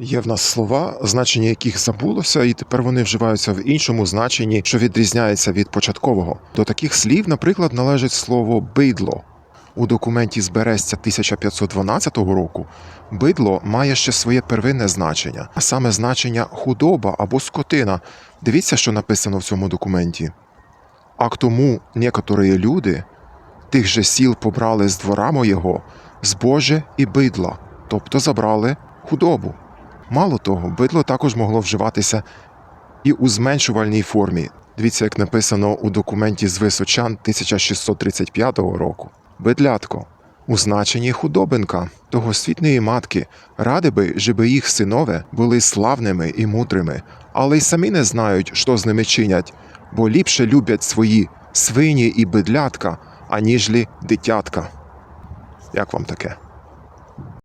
Є в нас слова, значення яких забулося, і тепер вони вживаються в іншому значенні, що відрізняється від початкового. До таких слів, наприклад, належить слово бидло. У документі з березця 1512 року бидло має ще своє первинне значення, а саме значення худоба або скотина. Дивіться, що написано в цьому документі. А к тому некоторі люди тих же сіл побрали з двора моєго збоже і бидла, тобто забрали худобу. Мало того, бидло також могло вживатися і у зменшувальній формі. Дивіться, як написано у документі з Височан 1635 року. Бидлятко. У значенні худобинка тогосвітньої матки, ради би, жеби їх синове були славними і мудрими, але й самі не знають, що з ними чинять, бо ліпше люблять свої свині і бидлятка, аніжлі дитятка. Як вам таке?